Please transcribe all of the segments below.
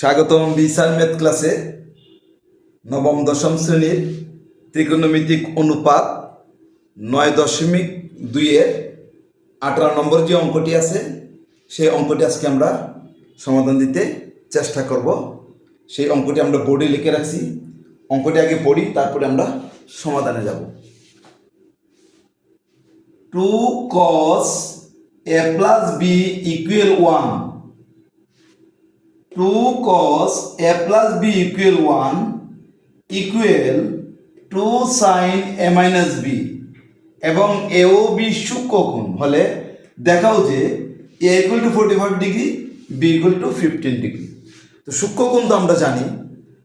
স্বাগতম বিশাল ম্যাথ ক্লাসে নবম দশম শ্রেণির ত্রিকোণমিতিক অনুপাত নয় দশমিক দুইয়ের আঠারো নম্বর যে অঙ্কটি আছে, সেই অঙ্কটি আজকে আমরা সমাধান দিতে চেষ্টা করব। সেই অঙ্কটি আমরা বোর্ডে লিখে রাখছি। অঙ্কটি আগে পড়ি, তারপরে আমরা সমাধানে যাব। Two cos A plus B equal one. 2 cos a plus b equal 1 equal 2 sin a minus b এবং এ ও বি সূক্ষ্মকোণ হলে দেখাও যে A equal to forty five degree B equal to fifteen degree তো সূক্ষ্মকোণ তো আমরা জানি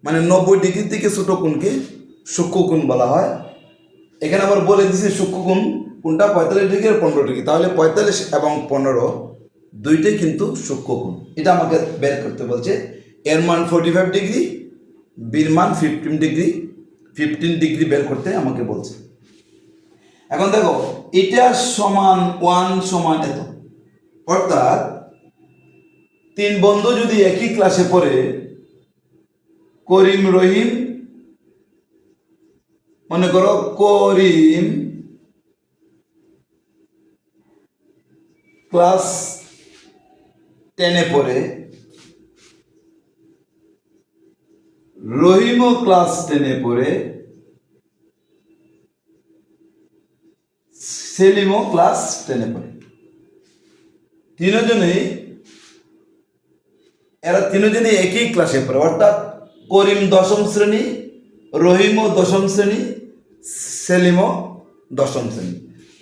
মানে নব্বই ডিগ্রি থেকে ছোট কোণকে সূক্ষ্মকোণ বলা হয়। এখানে আবার বলে দিছে সূক্ষ্মকোণ কোনটা পঁয়তাল্লিশ ডিগ্রি আর পনেরো ডিগ্রি তাহলে পঁয়তাল্লিশ এবং পনেরো দুইটাই কিন্তু সূক্ষ্মকোণ। এটা আমাকে বের করতে বলছে, এর মান ফোর্টি ফাইভ ডিগ্রি বির মান ফিফটিন ডিগ্রি ফিফটিন ডিগ্রি বের করতে আমাকে বলছে। এখন দেখো, এটা সমান ওয়ান সমান এত। অর্থাৎ তিন বন্ধু যদি একই ক্লাসে পড়ে, করিম রহিম, মনে করো করিম ক্লাস টেনে পড়ে। রহিমও ক্লাস টেনে পড়ে। সেলিমও ক্লাস টেনে পড়ে। তিনজনেই, এরা তিনজনই একই ক্লাসে পড়ে। অর্থাৎ করিম দশম শ্রেণি, রহিমও দশম শ্রেণি, সেলিমও দশম শ্রেণি।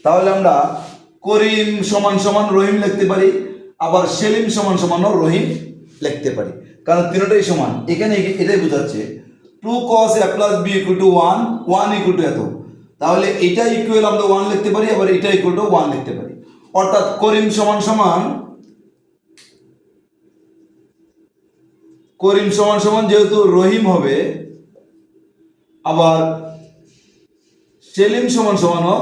তাহলে আমরা করিম সমান সমান রহিম লিখতে পারি। আবার সেলিম সমান সমানও রহিম লিখতে পারি। কারণ তিনটাই সমান। এখানে এটাই বোঝাচ্ছে। Two cos A plus B equal to one one equal to এত। তাহলে এটা ইকুয়াল আমরা ওয়ান লিখতে পারি, আবার এটা ইকুয়াল টু ওয়ান লিখতে পারি। অর্থাৎ করিম সমান সমান, করিম সমান সমান যেহেতু রহিম হবে, আবার সেলিম সমান সমানও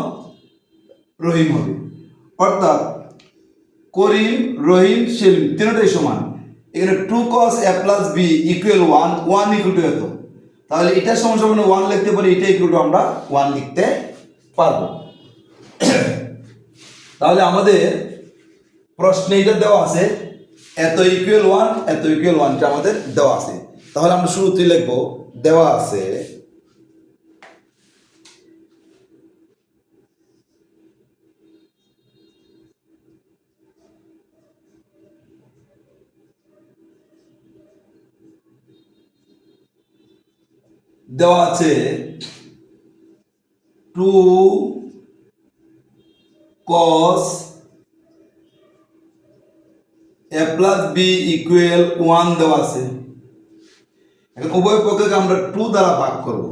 রহিম হবে। অর্থাৎ করিম, রহিম, সেলিম, তিনটাই সমান। এখানে two cos A plus B equal one one equal to এত। তাহলে এটা সমান সমান ওয়ান লিখতে পারি এটা ইকুয়াল টু আমরা ওয়ান লিখতে পারব। তাহলে আমাদের প্রশ্নে এটা দেওয়া আছে, এত ইকুয়াল ওয়ান এত ইকুয়াল ওয়ানটা আমাদের দেওয়া আছে। তাহলে আমরা শুরুতেই লিখব, দেওয়া আছে দেওয়া আছে two cos A plus B equal one দেওয়া আছে। এখন উভয় পক্ষকে আমরা টু দ্বারা ভাগ করব।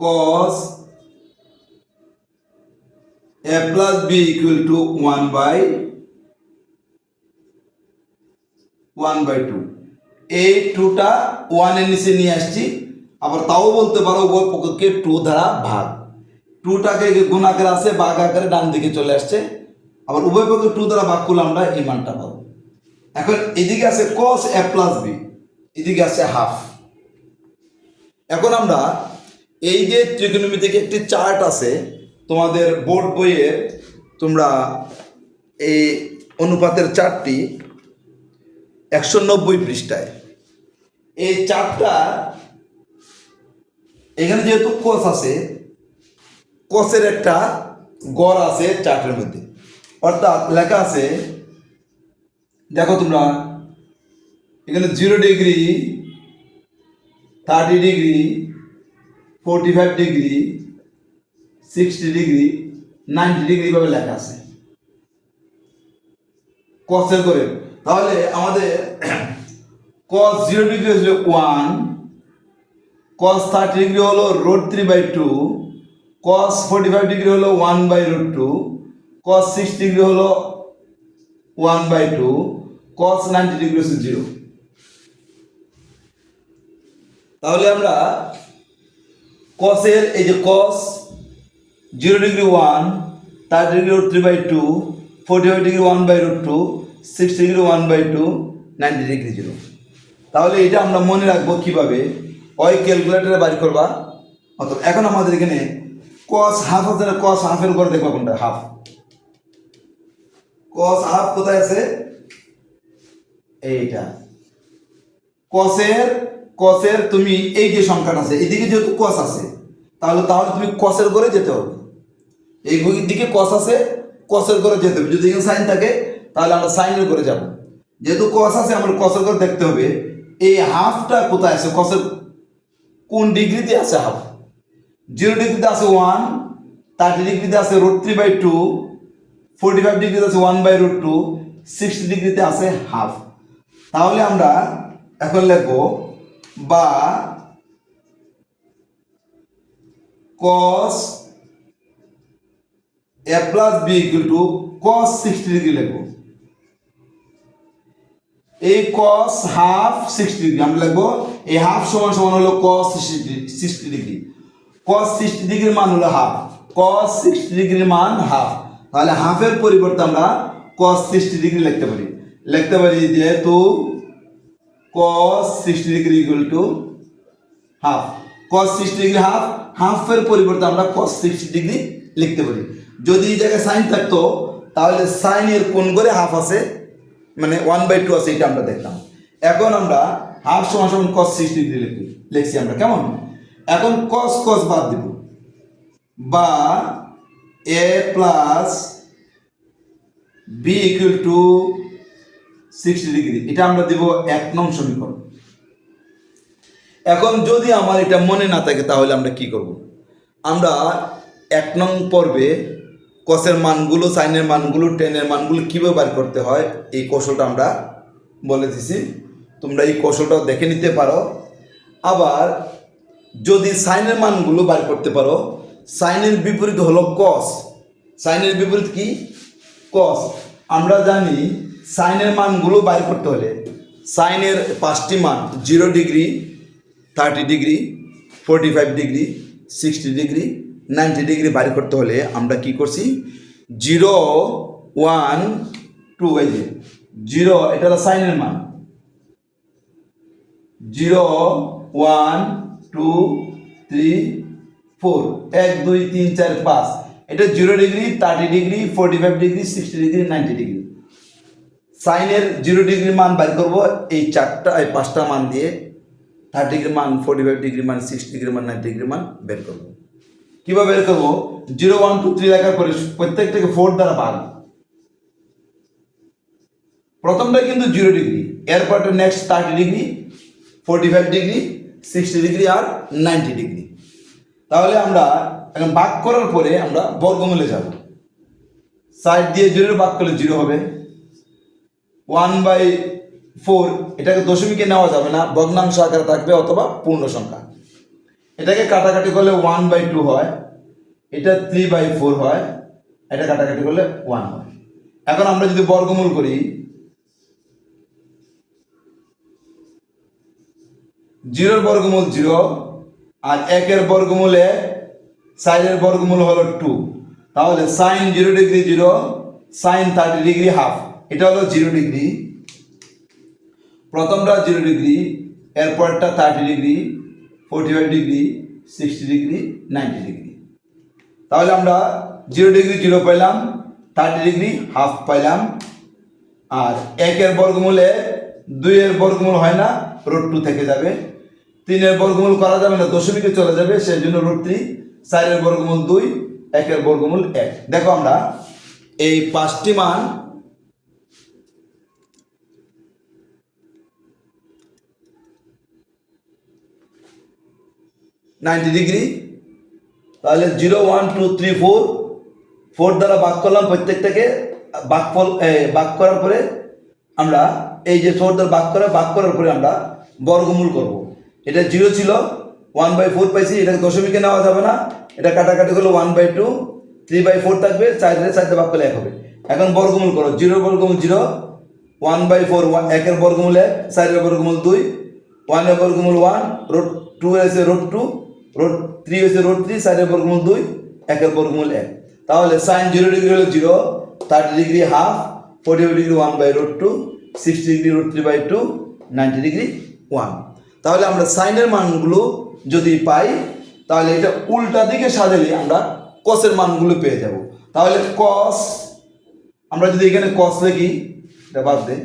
Cos A plus B equal to one by one by two এই টুটা ওয়ানের নিচে নিয়ে আসছি। আবার তাও বলতে পারো উভয় পক্ষকে টু দ্বারা ভাগ। টুটাকে গুণ আকারে আছে ভাগ আকারে ডান দিকে চলে আসছে। আবার উভয় পক্ষে টু দ্বারা ভাগ করলে আমরা এই মানটা পাবো। এখন এদিকে আছে কস এ প্লাস বি এদিকে আছে হাফ এখন আমরা এই যে ত্রিকোণমিতিক একটি চার্ট আছে, তোমাদের বোর্ড বইয়ে তোমরা এই অনুপাতের চার্টটি একশো নব্বই পৃষ্ঠায়। এই চারটা এখানে যেহেতু কোষ আছে কোষের একটা গড় আছে চার্টের মধ্যে। অর্থাৎ লেখা আছে, দেখো তোমরা, এখানে zero degree thirty degree forty five degree sixty degree ninety degree ভাবে লেখা আছে। কসের করে তাহলে আমাদের কস জিরো ডিগ্রি হচ্ছে ওয়ান কস থার্টি ডিগ্রি হলো root three by two forty five degree হলো one by root two cos six degree হলো one by two cos ninety degree হচ্ছে জিরো তাহলে আমরা কসের এই যে cos zero degree one thirty degree root three by two forty five degree one by root two six degree one by two ninety degree zero তাহলে এটা আমরা মনে রাখব কীভাবে? ওই ক্যালকুলেটারে বাড়ি করবা। অথবা এখন আমাদের এখানে কস হাফ আছে কস হাফের উপরে দেখবা কোনটা? হাফ কস হাফ কোথায় আছে? এইটা। কসের কসের তুমি এই যে সংখ্যাটা আছে, এদিকে যেহেতু কস আছে, তাহলে তাহলে তুমি কসের করে যেতে হবে। এই দিকে কস আছে কসের করে যেতে হবে। যদি এখানে সাইন থাকে, তাহলে আমরা সাইনের করে যাব। যেহেতু কস আছে, আমরা কসের করে দেখতে হবে। এই হাফটা কোথায় আছে? কসের কোন ডিগ্রিতে আছে হাফ জিরো ডিগ্রিতে আছে ওয়ান থার্টি ডিগ্রিতে আছে root three by two forty five ডিগ্রিতে আছে one by root two sixty ডিগ্রিতে আছে হাফ তাহলে আমরা এখন লিখব বা cos A plus B equal to cos 60 degree লিখব। এই cos হাফ 60 ডিগ্রি আমরা লিখব এই হাফ সমান সমান হলো cos 60 ডিগ্রি cos 60 ডিগ্রির মান হলো হাফ cos 60 ডিগ্রির মান হাফ তাহলে হাফের পরিবর্তে আমরা cos 60 ডিগ্রি লিখতে পারি। লিখতে পারি যেহেতু cos 60 degree equal to half cos 60 degree half হাফের পরিবর্তে আমরা cos 60 ডিগ্রি লিখতে পারি। যদি এই জায়গায় সাইন থাকতো, তাহলে সাইনের কোন করে হাফ আছে? মানে ওয়ান বাই টু আছে, এটা আমরা দেখতাম এখন আমরা হাফ সমান সমান cos 60 ডিগ্রি লিখি, লিখছি আমরা, কেমন? এখন cos cos বাদ দিব। বা A plus B equal to sixty degree এটা আমরা দিব এক নং সমীকরণ। এখন যদি আমার এটা মনে না থাকে, তাহলে আমরা কি করব? আমরা এক নং পর্বে কসের মানগুলো, সাইনের মানগুলো, টেনের মানগুলো কীভাবে বার করতে হয়, এই কৌশলটা আমরা বলে দিছি। তোমরা এই কৌশলটা দেখে নিতে পারো। আবার যদি সাইনের মানগুলো বার করতে পারো, সাইনের বিপরীত হলো কস সাইনের বিপরীত কি? কস আমরা জানি সাইনের মানগুলো বাইর করতে হলে সাইনের পাঁচটি মান, zero degree, thirty degree, forty five degree, sixty degree ninety degree বাইর করতে হলে আমরা কি করছি? জিরো ওয়ান টু, এই যে, জিরো, এটা হলো সাইনের মান। Zero one two three four, এক, দুই, তিন, চার, পাঁচ। এটা zero degree, thirty degree, forty five degree, sixty degree, ninety degree. সাইনের জিরো ডিগ্রি মান বের করব, এই চারটা, এই পাঁচটা মান দিয়ে, থার্টি ডিগ্রি মান, ফোরটি ফাইভ ডিগ্রি মান, সিক্সটি ডিগ্রি মান, নাইনটি ডিগ্রি মান বের করব। কীভাবে বের করব? জিরো, ওয়ান, টু, থ্রি লেখার পরে প্রত্যেকটাকে ফোর দ্বারা ভাগ। প্রথমটা কিন্তু জিরো ডিগ্রি, এরপরটা next thirty degree forty five degree sixty degree আর নাইনটি ডিগ্রি। তাহলে আমরা এখন ভাগ করার পরে আমরা বর্গমূলে যাব। সাইড দিয়ে জিরোর ভাগ করলে জিরো হবে। ওয়ান বাই ফোর এটাকে দশমিকে নেওয়া যাবে না, ভগ্নাংশ আকারে থাকবে অথবা পূর্ণ সংখ্যা। এটাকে কাটাকাটি করলে ওয়ান বাই টু হয়, এটা থ্রি বাই ফোর হয়, এটা কাটাকাটি করলে ওয়ান হয়। এখন আমরা যদি বর্গমূল করি জিরোর বর্গমূল জিরো আর একের বর্গমূল সাইনের বর্গমূল হলো টু তাহলে sine zero degree zero sine thirty degree half এটা হলো জিরো ডিগ্রি প্রথমটা জিরো ডিগ্রি এরপরটা thirty degree forty five degree sixty degree ninety degree তাহলে আমরা জিরো ডিগ্রি জিরো পাইলাম থার্টি ডিগ্রি হাফ পাইলাম। আর একের বর্গমূলে দুইয়ের বর্গমূল হয় না রোড টু থেকে যাবে। তিনের বর্গমূল করা যাবে না, দশমিকে চলে যাবে সেই জন্য রোড থ্রি চারের বর্গমূল দুই, একের বর্গমূল এক। দেখো আমরা এই পাঁচটি মান নাইনটি ডিগ্রি। তাহলে zero one two three four four দ্বারা ভাগ করলাম প্রত্যেকটাকে। এ, ভাগ করার পরে আমরা এই যে ফোর দ্বারা ভাগ করে বাক করার পরে আমরা বর্গমূল করব। এটা জিরো ছিল ওয়ান বাই ফোর পাইছি এটাকে দশমিকে নেওয়া যাবে না। এটা কাটাকাটি করলে one by two three by four থাকবে চারটে চারটে ভাগ করলে এক হবে। এখন বর্গমূল করো জিরো বর্গমূল zero one by four one একের বর্গমূল এক চারের বর্গমূল দুই ওয়ানের বর্গমূল ওয়ান রোড টু হয়েছে রোড টু রোড থ্রি হয়েছে রোড থ্রি সাইডের বর্গমূল দুই, একের বর্গমূল এক। তাহলে সাইন জিরো ডিগ্রি হলো zero thirty degree half forty five degree one by root two sixty degree root three by two ninety degree one তাহলে আমরা সাইনের মানগুলো যদি পাই, তাহলে এটা উল্টা দিকে সাজালে আমরা কসের মানগুলো পেয়ে যাব। তাহলে কস আমরা যদি এখানে কস লিখি, এটা বাদ দে।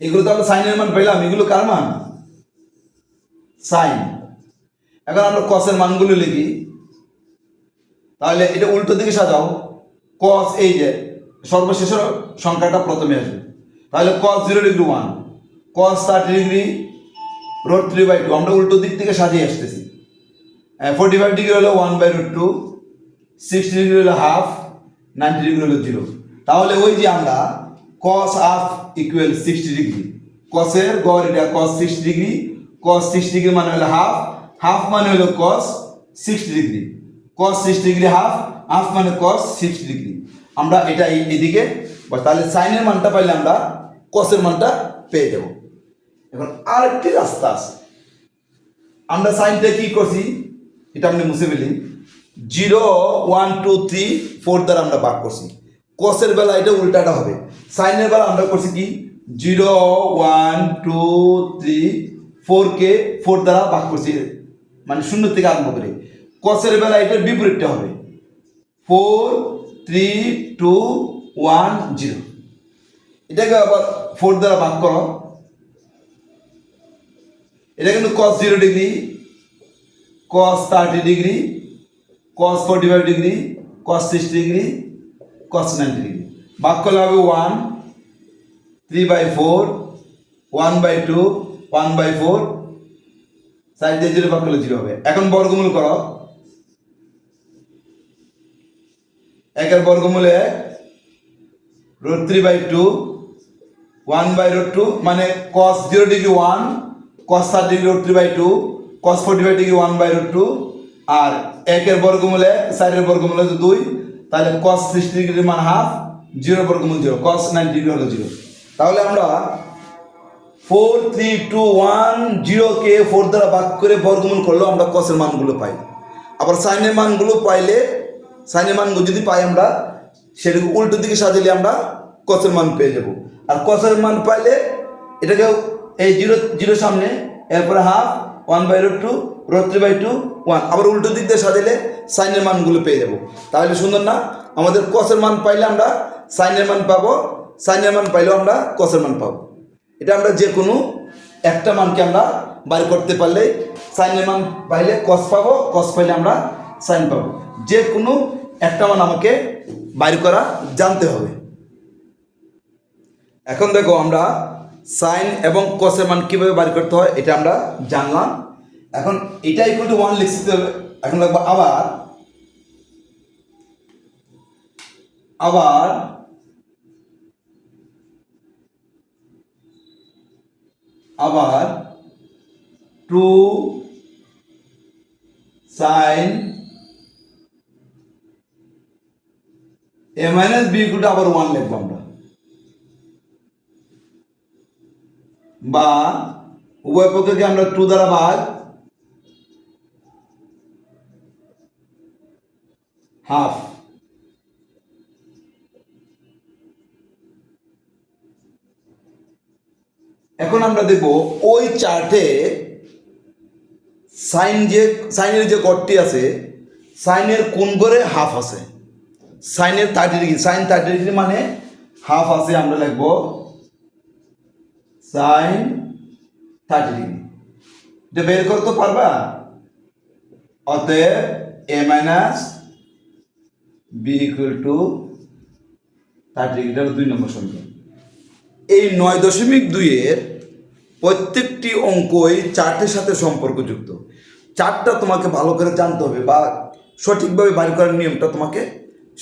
এগুলো তো আমরা সাইনের মান পেলাম, এগুলো কার মান? সাইন। এখন আমরা কসের মানগুলো লিখি। তাহলে এটা উল্টো দিকে সাজাও। কস এই যে সর্বশেষ সংখ্যাটা প্রথমে আসবে। তাহলে cos zero degree one cos thirty degree root three by two আমরা উল্টো দিক থেকে সাজিয়ে আসতেছি। ফোর্টি ফাইভ ডিগ্রি হলো one by root two sixty degree হলো হাফ নাইনটি ডিগ্রি হলো জিরো তাহলে ওই যে আমরা cos half equal sixty degree কসের গড় এটা cos sixty degree cos sixty degree মানে হলো হাফ হাফ মানে হলো cos sixty degree cos sixty degree half half মানে কস সিক্সটি ডিগ্রি আমরা এটা এদিকে তাহলে সাইনের মানটা পাইলে আমরা কসের মানটা পেয়ে যাব। এখন আরেকটি রাস্তা আছে। আমরা সাইনটা কি করছি? এটা আপনি মুছে ফেলি। Zero one two three four দ্বারা আমরা ভাগ করছি। কসের বেলা এটা উল্টাটা হবে। সাইনের বেলা আমরা করছি কি? জিরো ওয়ান টু থ্রি ফোরকে ফোর দ্বারা ভাগ করছি। মানে শূন্য থেকে আরম্ভ করে। কসের বেলা এটার বিপরীতটা হবে। Four three two one zero এটাকে আবার ফোর দ্বারা ভাগ করো। এটা কিন্তু cos zero degree cos thirty degree cos forty five degree cos sixty degree cos ninety degree ভাগ করলে হবে one three by four one by two one by four side দিয়ে জিরো ভাগ জিরো হবে। এখন বর্গমূল করো। একের বর্গমূল root three by two one by root two মানে cos zero degree one cos thirty degree root three by two cos forty five degree one by root two আর একের বর্গমূল সাইডের বর্গমূল হচ্ছে দুই, তাহলে কস সিক্সটি ডিগ্রি মান হাফ জিরো বর্গমূল জিরো কস নাইন ডিগ্রি হলো জিরো তাহলে আমরা ফোর থ্রি টু ওয়ান জিরোকে ফোর দ্বারা ভাগ করে বর্গমূল করলেও আমরা কসের মানগুলো পাই। আবার সাইনের মানগুলো পাইলে সাইনের মানগুলো যদি পাই আমরা, সেটাকে উল্টো দিকে সাজালে আমরা কসের মান পেয়ে যাব। আর কসের মান পাইলে এটাকে এই জিরো জিরো সামনে, এরপরে half one by root two root three by two one আবার উল্টো দিক দিয়ে সাজালে সাইনের মানগুলো পেয়ে যাব। তাহলে সুন্দর না? আমাদের কসের মান পাইলে আমরা সাইনের মান পাবো সাইনের মান পাইলেও আমরা কসের মান পাবো। এটা আমরা যে কোনো একটা মানকে আমরা বাইর করতে পারলে সাইনের মান পাইলে কস পাবো কস পাইলে আমরা সাইন পাবো। যে কোনো একটা মান আমাকে বাইর করা জানতে হবে। এখন দেখো আমরা সাইন এবং কসের মান কীভাবে বাইর করতে হয় এটা আমরা জানলাম। এখন এটা ইকুয়াল টু ওয়ান লিখতে হবে এখন লাগবে আবার আবার আবার two sine A minus B equal আবার ওয়ান লিখব আমরা। বা উভয় পক্ষকে আমরা টু দ্বারা ভাগ। হাফ। এখন আমরা দেখব ওই চার্টে সাইন যে, সাইনের যে গড়টি আছে, সাইনের কোন করে হাফ আছে? সাইনের thirty degree sine thirty degree মানে হাফ আছে আমরা লিখব সাইন থার্টি ডিগ্রি এটা বের করতে পারবা? অতএব A minus B equal to thirty degree দুই নম্বর সমীকরণ। এই নয় দশমিক দুইয়ের প্রত্যেকটি অঙ্কই চার্টের সাথে সম্পর্কযুক্ত। চারটা তোমাকে ভালো করে জানতে হবে বা সঠিকভাবে বাড়ি করার নিয়মটা তোমাকে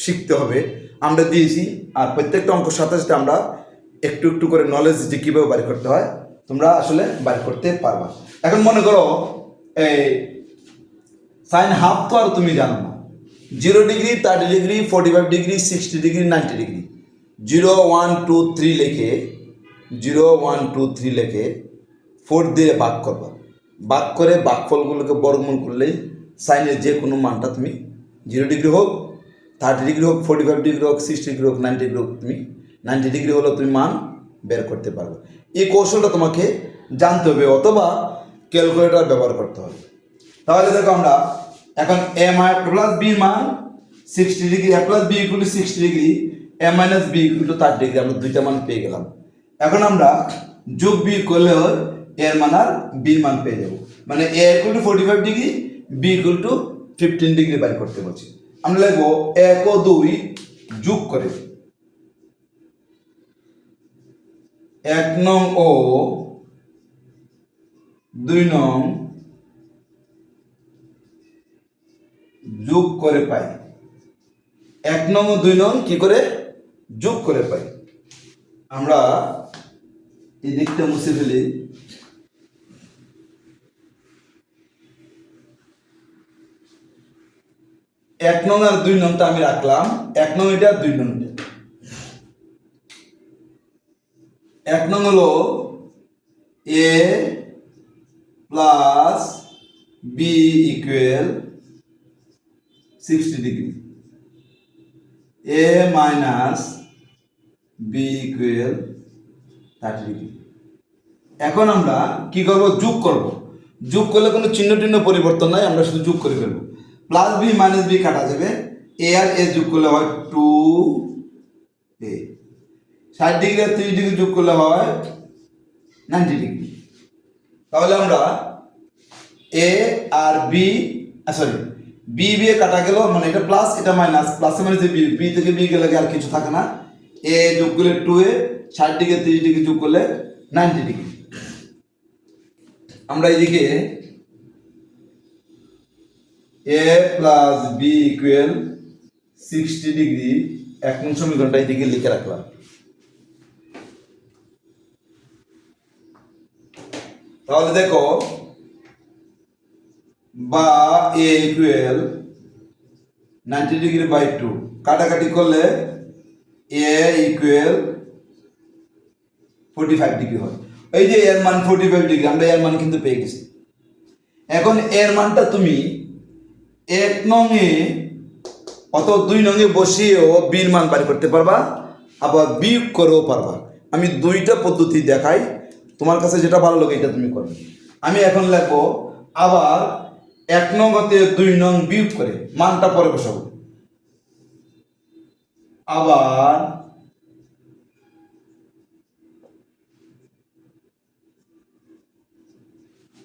শিখতে হবে। আমরা দিয়েছি, আর প্রত্যেকটা অঙ্কের সাথে সাথে আমরা একটু একটু করে নলেজ যে কীভাবে বাড়ি করতে হয়, তোমরা আসলে বাড়ি করতে পারবা। এখন মনে করো, এই সাইন হাফ তো আর তুমি জানো না। Zero degree thirty degree forty five degree sixty degree ninety degree zero one two three লেখে, জিরো ওয়ান টু থ্রি লেখে ফোর দিয়ে বাক করবা। বাক করে বাকফলগুলোকে বর্গমূল করলেই সাইনের যে কোনো মানটা তুমি জিরো ডিগ্রি হোক, থার্টি ডিগ্রি হোক, ফোর্টি ফাইভ ডিগ্রি হোক, সিক্সটি ডিগ্রি হোক, নাইনটি ডিগ্রি হোক, তুমি নাইনটি ডিগ্রি হলো তুমি মান বের করতে পারবে। এই কৌশলটা তোমাকে জানতে হবে অথবা ক্যালকুলেটর ব্যবহার করতে হবে। তাহলে দেখো আমরা এখন এম আই প্লাস বি মান sixty degree A plus B equal sixty degree A minus B equal to thirty degree আমরা দুইটা মান পেয়ে গেলাম। এখন আমরা যোগ বি করলে এর মান আর বির মান পেয়ে যাব। মানে A equal to forty five degree B equal to fifteen degree by করতে বলছি। আমরা লিখব এক ও দুই যোগ করে। এক নং ও, দুই নং যোগ করে পাই। এক নং ও দুই নং কি করে? যোগ করে পাই। আমরা এই দিকটা মুছে ফেলি। এক নং আর দুই নংটা আমি রাখলাম। এক নং এটা, দুই নং এক নং হলো A plus B equal sixty degree A minus B equal thirty degree এখন আমরা কি করব? যোগ করব। যোগ করলে কোনো চিহ্ন টিহ্ন পরিবর্তন নাই, আমরা শুধু যোগ করে ফেলব। প্লাস বি মাইনাস বি কাটা যাবে। এ আর এ যোগ করলে হয় টু এ ষাট ডিগ্রি আর তিরিশ ডিগ্রি যোগ করলে হয় নাইনটি ডিগ্রি তাহলে আমরা এ আর বি সরি বি বি কাটা গেল মানে এটা প্লাস এটা মাইনাস প্লাসে মাইনাসে বি বি থেকে বি গেলে আর কিছু থাকে না। এ যোগ করলে টু এ ষাট ডিগ্রি, তিরিশ ডিগ্রি যোগ করলে নাইনটি ডিগ্রি। আমরা এইদিকে A plus B equal sixty degree, এক নং সমীকরণটা এইদিকে লিখে রাখলাম। তাহলে দেখো বা A equal ninety degree by two কাটাকাটি করলে A equal forty five degree হয়। এই যে এর মান ফোর্টি ফাইভ ডিগ্রি আমরা এর মান কিন্তু পেয়ে গেছি। এখন এর মানটা তুমি এক নঙে অত দুই নঙে বসিয়েও বির মান বাড়ি করতে পারবা, আবার বিয়োগ করেও পারবা। আমি দুইটা পদ্ধতি দেখাই, তোমার কাছে যেটা ভালো লাগে এটা তুমি করবে। আমি এখন লিখব, আবার এক নং হতে দুই নং বিয়োগ করে, মানটা পরে বসাবো। আবার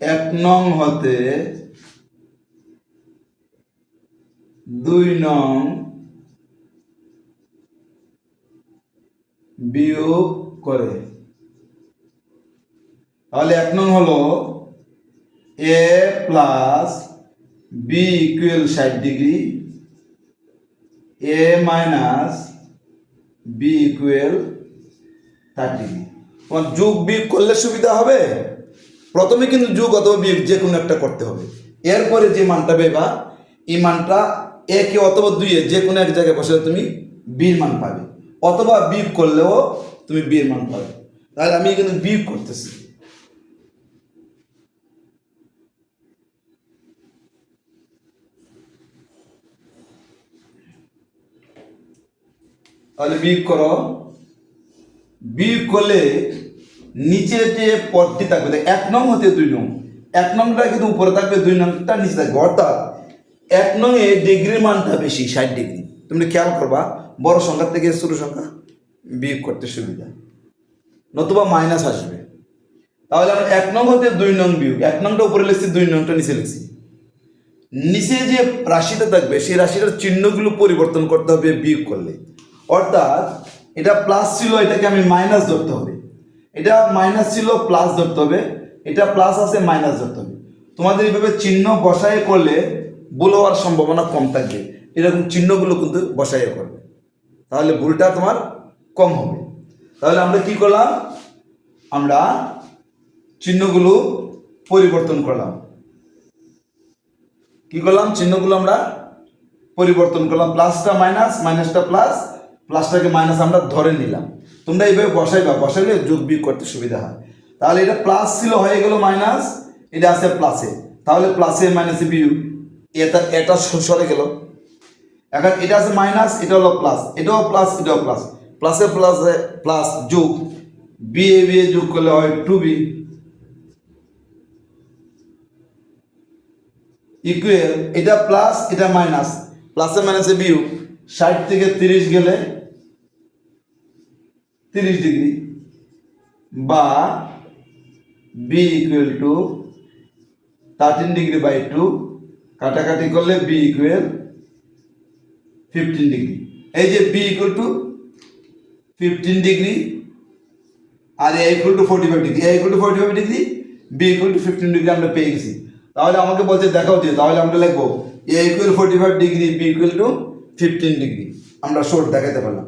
এক নং হতে দুই নং বিয়োগ করে। তাহলে এক নং হলো এ প্লাস বি ইকুয়াল ষাট degree A minus B equal thirty degree তোমার যোগ বিয়োগ করলে সুবিধা হবে। প্রথমে কিন্তু যোগ অথবা বিয়োগ যে কোনো একটা করতে হবে। এরপরে যে মানটা পেবা এই মানটা একে অথবা দুইয়ে যে কোনো এক জায়গায় বসে তুমি বির মান পাবে। অথবা বিয়োগ করলেও তুমি বিয়ের মান পাবে। তাহলে আমি কিন্তু বিয়োগ করতেছি। তাহলে বিয়োগ করো। বিয়োগ করলে নিচে যে পদটি থাকবে এক নং হতে দুই নং। এক নংটা কিন্তু উপরে থাকবে, দুই নংটা নিচে থাকবে। অর্থাৎ এক নং এ ডিগ্রির মানটা বেশি, ষাট ডিগ্রি। তুমি খেয়াল করবা, বড় সংখ্যা থেকে ছোট সংখ্যা বিয়োগ করতে সুবিধা। নতুবা মাইনাস আসবে। তাহলে আমরা এক নং হতে দুই নং বিয়োগ, এক নংটা উপরে লিখছি, দুই নংটা নিচে লিখছি। নিচে যে রাশিটা থাকবে, সেই রাশিটার চিহ্নগুলো পরিবর্তন করতে হবে বিয়োগ করলে। অর্থাৎ এটা প্লাস ছিল, এটাকে আমি মাইনাস ধরতে হবে। এটা মাইনাস ছিল প্লাস ধরতে হবে। এটা প্লাস আছে মাইনাস ধরতে হবে। তোমাদের এইভাবে চিহ্ন বসায় করলে ভুল হওয়ার সম্ভাবনা কম থাকবে। এরকম চিহ্নগুলো কিন্তু বসাইয়ে করবে। তাহলে ভুলটা তোমার কম হবে। তাহলে আমরা কি করলাম? আমরা চিহ্নগুলো পরিবর্তন করলাম। কি করলাম? চিহ্নগুলো আমরা পরিবর্তন করলাম। প্লাসটা মাইনাস মাইনাসটা প্লাস প্লাসটাকে মাইনাস আমরা ধরে নিলাম। তোমরা এইভাবে বসাইবা, বসাইলে যোগ বিয়োগ করতে সুবিধা হয়। তাহলে এটা প্লাস ছিল, হয়ে গেল মাইনাস এটা আছে প্লাসে তাহলে প্লাসে মাইনাসে বিয়োগ। এটা এটা সরে গেল। এখন এটা আছে মাইনাস এটা হলো প্লাস এটাও প্লাস এটাও প্লাস প্লাসে প্লাস প্লাস যোগ। বি এ বি এ যোগ করলে হয় টু বি ইকুয়াল এটা প্লাস এটা মাইনাস প্লাসে মাইনাসে বিয়োগ। ষাট থেকে তিরিশ গেলে তিরিশ ডিগ্রি। বা B equal to thirteen degree by two কাটাকাটি করলে বি ইকুয়াল ফিফটিন ডিগ্রি। এই যে B equal to fifteen degree, R A equal to forty five degree. A equal to forty five degree B equal to fifteen degree আমরা পেয়ে গেছি। তাহলে আমাকে বলছে, দেখাও যে তাহলে আমরা লিখব A equal forty five degree B equal to fifteen degree. আমরা শর্ট দেখাতে পারলাম।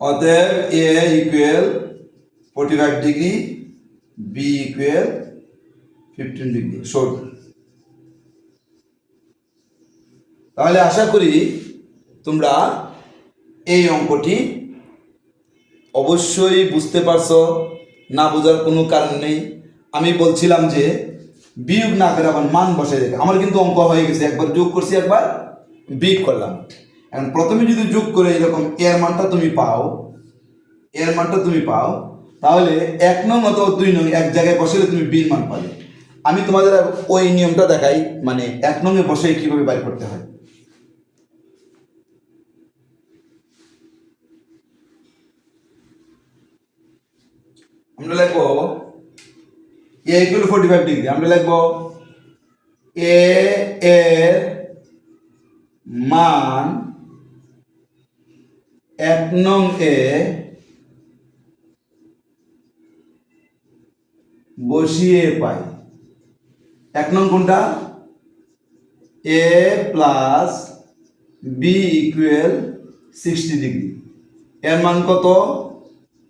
অতএব A equal forty five degree B equal fifteen degree short তাহলে আশা করি তোমরা এই অঙ্কটি অবশ্যই বুঝতে পারছ, না বোঝার কোনো কারণ নেই। আমি বলছিলাম যে বিয়োগ না করে আবার মান বসাই দেবে আমার কিন্তু অঙ্ক হয়ে গেছে, একবার যোগ করছি, একবার বিয়োগ করলাম। এখন প্রথমে যদি যোগ করে এরকম এর মানটা তুমি পাও, এর মানটা তুমি পাও, তাহলে এক নং অথবা দুই নং এক জায়গায় বসলে তুমি বির মান পাবে। আমি তোমাদের ওই নিয়মটা দেখাই মানে এক নঙে বসে কীভাবে বাইর করতে হয়। আমরা লিখব A equal forty five degree আমরা লিখব এ এর মান এক নং এ বসিয়ে পাই। এক নং কোনটা? A plus B equal sixty degree এর মান কত?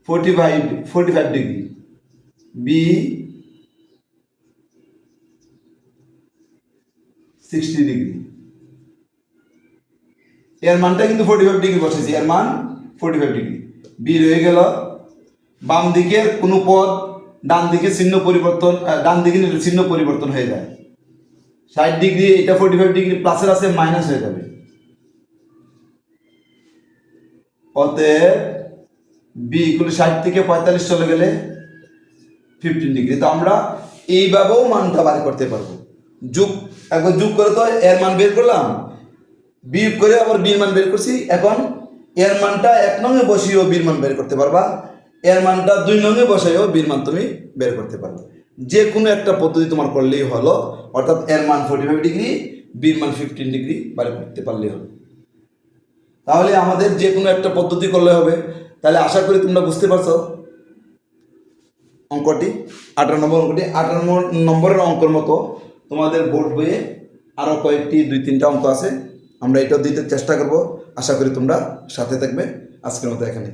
Forty five forty five degree B sixty degree এর মানটা কিন্তু ফোর্টি ফাইভ ডিগ্রি বসেছি এর মান ফোর্টি ফাইভ ডিগ্রি বি রয়ে গেল বাম দিকের কোনো পদ ডান দিকে চিহ্ন পরিবর্তন ডান দিকে চিহ্ন পরিবর্তন হয়ে যায়। ষাট ডিগ্রি এটা ফোর্টি ফাইভ ডিগ্রি প্লাসের আছে মাইনাস হয়ে যাবে। অতএব বি ইকুয়াল ষাট থেকে পঁয়তাল্লিশ চলে গেলে ফিফটিন ডিগ্রি তো আমরা এইভাবেও মানটা বার করতে পারব। যোগ, একবার যোগ করে তো এর মান বের করলাম। বিয়োগ করে আবার বির মান বের করছি। এখন এর মানটা এক নঙে বসিয়েও বীর মান বের করতে পারবা। এর মানটা দুই নঙে বসাইও বীর মান তুমি বের করতে পারবে। যে কোনো একটা পদ্ধতি তোমার করলেই হলো। অর্থাৎ এর মান ফোর্টি ফাইভ ডিগ্রি বীর মান ফিফটিন ডিগ্রি বের করতে পারলেই হলো। তাহলে আমাদের যে কোনো একটা পদ্ধতি করলে হবে। তাহলে আশা করি তোমরা বুঝতে পারছ অঙ্কটি। আঠারো নম্বর অঙ্কটি। আঠারো নম্বরের অঙ্কর মতো তোমাদের বোর্ড বইয়ে আরও কয়েকটি, দুই, তিনটা অঙ্ক আছে। আমরা এটাও দিতে চেষ্টা করব। আশা করি তোমরা সাথে থাকবে। আজকের মতো এখানে